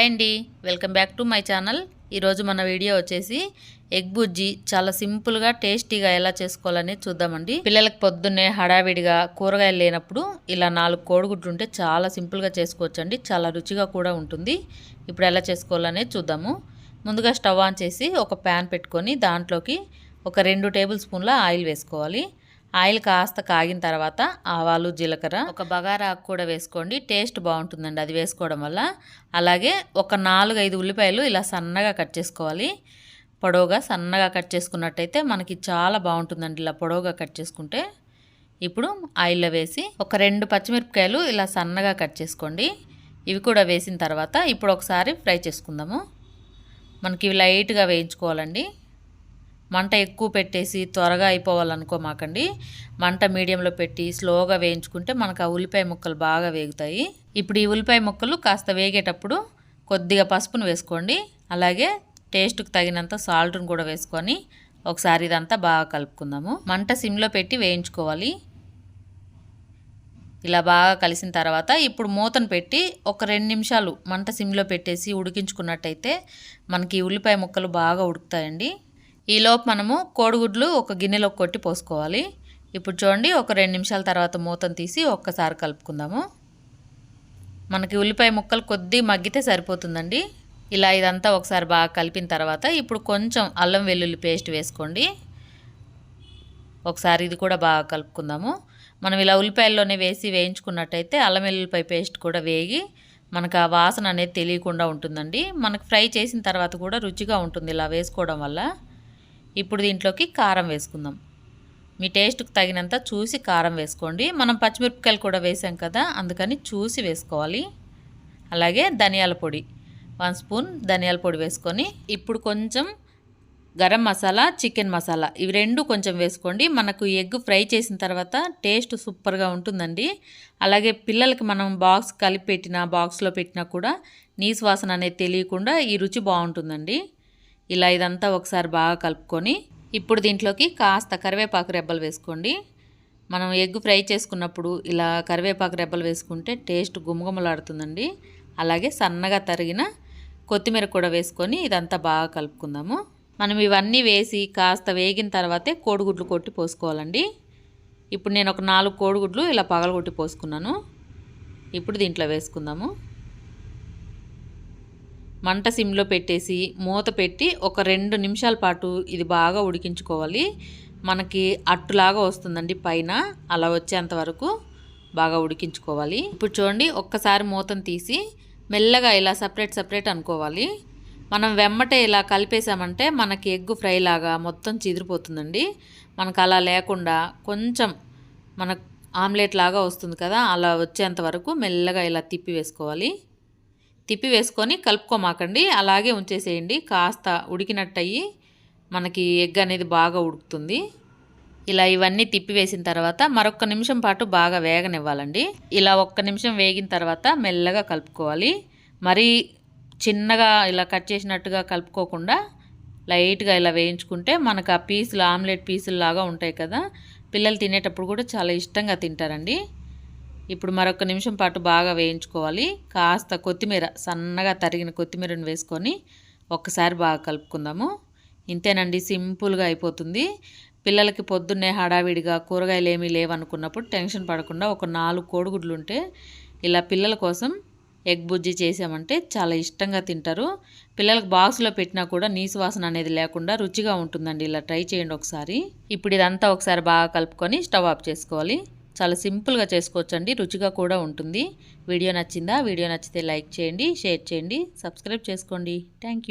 Hi అండి. Welcome back to my channel. ఈరోజు మన వీడియో వచ్చేసి ఎగ్ బుజ్జి చాలా సింపుల్గా టేస్టీగా ఎలా చేసుకోవాలని చూద్దామండి. పిల్లలకి పొద్దున్నే హడావిడిగా కూరగాయలు లేనప్పుడు ఇలా నాలుగు కోడిగుడ్లు ఉంటే చాలా సింపుల్గా చేసుకోవచ్చండి. చాలా రుచిగా కూడా ఉంటుంది. ఇప్పుడు ఎలా చేసుకోవాలనే చూద్దాము. ముందుగా స్టవ్ ఆన్ చేసి ఒక ప్యాన్ పెట్టుకొని దాంట్లోకి ఒక రెండు టేబుల్ స్పూన్ల ఆయిల్ వేసుకోవాలి. ఆయిల్ కాస్త కాగిన తర్వాత ఆవాలు జీలకర్ర ఒక బగారా ఆకు కూడా వేసుకోండి. టేస్ట్ బాగుంటుందండి అది వేసుకోవడం వల్ల. అలాగే ఒక నాలుగు ఐదు ఉల్లిపాయలు ఇలా సన్నగా కట్ చేసుకోవాలి. పొడవుగా సన్నగా కట్ చేసుకున్నట్టయితే మనకి చాలా బాగుంటుందండి ఇలా పొడవుగా కట్ చేసుకుంటే. ఇప్పుడు ఆయిల్లో వేసి ఒక రెండు పచ్చిమిరపకాయలు ఇలా సన్నగా కట్ చేసుకోండి. ఇవి కూడా వేసిన తర్వాత ఇప్పుడు ఒకసారి ఫ్రై చేసుకుందాము. మనకి ఇవి లైట్గా వేయించుకోవాలండి. మంట ఎక్కువ పెట్టేసి త్వరగా అయిపోవాలనుకోమాకండి మంట మీడియంలో పెట్టి స్లోగా వేయించుకుంటే మనకు ఆ ఉల్లిపాయ ముక్కలు బాగా వేగుతాయి. ఇప్పుడు ఈ ఉల్లిపాయ ముక్కలు కాస్త వేగేటప్పుడు కొద్దిగా పసుపును వేసుకోండి. అలాగే టేస్ట్కి తగినంత సాల్ట్ను కూడా వేసుకొని ఒకసారి ఇదంతా బాగా కలుపుకుందాము. మంట సిమ్లో పెట్టి వేయించుకోవాలి. ఇలా బాగా కలిసిన తర్వాత ఇప్పుడు మూతను పెట్టి ఒక రెండు నిమిషాలు మంట సిమ్లో పెట్టేసి ఉడికించుకున్నట్టయితే మనకి ఉల్లిపాయ ముక్కలు బాగా ఉడుకుతాయండి. ఈలోపు మనము కోడిగుడ్లు ఒక గిన్నెలో కొట్టి పోసుకోవాలి. ఇప్పుడు చూడండి ఒక రెండు నిమిషాల తర్వాత మూతను తీసి ఒక్కసారి కలుపుకుందాము. మనకి ఉల్లిపాయ ముక్కలు కొద్ది మగ్గితే సరిపోతుందండి. ఇలా ఇదంతా ఒకసారి బాగా కలిపిన తర్వాత ఇప్పుడు కొంచెం అల్లం వెల్లుల్లి పేస్ట్ వేసుకోండి. ఒకసారి ఇది కూడా బాగా కలుపుకుందాము. మనం ఇలా ఉల్లిపాయల్లోనే వేసి వేయించుకున్నట్టయితే అల్లం వెల్లుల్లిపాయ పేస్ట్ కూడా వేగి మనకు ఆ వాసన అనేది తెలియకుండా ఉంటుందండి. మనకు ఫ్రై చేసిన తర్వాత కూడా రుచిగా ఉంటుంది ఇలా వేసుకోవడం వల్ల. ఇప్పుడు దీంట్లోకి కారం వేసుకుందాం. మీ టేస్ట్కి తగినంత చూసి కారం వేసుకోండి. మనం పచ్చిమిరపకాయలు కూడా వేసాం కదా అందుకని చూసి వేసుకోవాలి. అలాగే ధనియాల పొడి వన్ స్పూన్ ధనియాల పొడి వేసుకొని ఇప్పుడు కొంచెం గరం మసాలా చికెన్ మసాలా ఇవి రెండు కొంచెం వేసుకోండి. మనకు ఎగ్ ఫ్రై చేసిన తర్వాత టేస్ట్ సూపర్గా ఉంటుందండి. అలాగే పిల్లలకి మనం బాక్స్ కలిపి పెట్టినా బాక్స్లో పెట్టినా కూడా నీసు వాసన అనేది తెలియకుండా ఈ రుచి బాగుంటుందండి. ఇలా ఇదంతా ఒకసారి బాగా కలుపుకొని ఇప్పుడు దీంట్లోకి కాస్త కరివేపాకు రెబ్బలు వేసుకోండి. మనం ఎగ్ ఫ్రై చేసుకున్నప్పుడు ఇలా కరివేపాకు రెబ్బలు వేసుకుంటే టేస్ట్ గుమగుమలాడుతుందండి. అలాగే సన్నగా తరిగిన కొత్తిమీర కూడా వేసుకొని ఇదంతా బాగా కలుపుకుందాము. మనం ఇవన్నీ వేసి కాస్త వేగిన తర్వాతే కోడిగుడ్లు కొట్టి పోసుకోవాలండి. ఇప్పుడు నేను ఒక నాలుగు కోడిగుడ్లు ఇలా పగలగొట్టి పోసుకున్నాను. ఇప్పుడు దీంట్లో వేసుకుందాము. మంట సిమ్లో పెట్టేసి మూత పెట్టి ఒక రెండు నిమిషాల పాటు ఇది బాగా ఉడికించుకోవాలి. మనకి అట్టులాగా వస్తుందండి పైన. అలా వచ్చేంత వరకు బాగా ఉడికించుకోవాలి. ఇప్పుడు చూడండి ఒక్కసారి మూతను తీసి మెల్లగా ఇలా సపరేట్ సపరేట్ అనుకోవాలి. మనం వెమ్మటే ఇలా కలిపేసామంటే మనకి ఎగ్గు ఫ్రై లాగా మొత్తం చిదిరిపోతుందండి. మనకు అలా లేకుండా కొంచెం మన ఆమ్లెట్ లాగా వస్తుంది కదా అలా వచ్చేంత వరకు మెల్లగా ఇలా తిప్పి వేసుకోవాలి. తిప్పి వేసుకొని కలుపుకోమాకండి. అలాగే ఉంచేసేయండి. కాస్త ఉడికినట్టయి మనకి ఎగ్ అనేది బాగా ఉడుకుతుంది. ఇలా ఇవన్నీ తిప్పి వేసిన తర్వాత మరొక నిమిషం పాటు బాగా వేగనివ్వాలండి. ఇలా ఒక్క నిమిషం వేగిన తర్వాత మెల్లగా కలుపుకోవాలి. మరీ చిన్నగా ఇలా కట్ చేసినట్టుగా కలుపుకోకుండా లైట్గా ఇలా వేయించుకుంటే మనకు ఆ పీసులు ఆమ్లెట్ పీసులు లాగా ఉంటాయి కదా. పిల్లలు తినేటప్పుడు కూడా చాలా ఇష్టంగా తింటారండి. ఇప్పుడు మరొక నిమిషం పాటు బాగా వేయించుకోవాలి. కాస్త కొత్తిమీర సన్నగా తరిగిన కొత్తిమీరను వేసుకొని ఒక్కసారి బాగా కలుపుకుందాము. ఇంతేనండి సింపుల్గా అయిపోతుంది. పిల్లలకి పొద్దున్నే హడావిడిగా కూరగాయలు ఏమీ లేవనుకున్నప్పుడు టెన్షన్ పడకుండా ఒక నాలుగు కోడిగుడ్లు ఉంటే ఇలా పిల్లల కోసం ఎగ్ బుజ్జి చేసామంటే చాలా ఇష్టంగా తింటారు. పిల్లలకు బాక్స్లో పెట్టినా కూడా నీసు వాసన అనేది లేకుండా రుచిగా ఉంటుందండి. ఇలా ట్రై చేయండి ఒకసారి. ఇప్పుడు ఇదంతా ఒకసారి బాగా కలుపుకొని స్టవ్ ఆఫ్ చేసుకోవాలి. చాలా సింపుల్గా చేసుకోవచ్చండి రుచిగా కూడా ఉంటుంది. వీడియో నచ్చిందా? వీడియో నచ్చితే లైక్ చేయండి షేర్ చేయండి సబ్స్క్రైబ్ చేసుకోండి. థ్యాంక్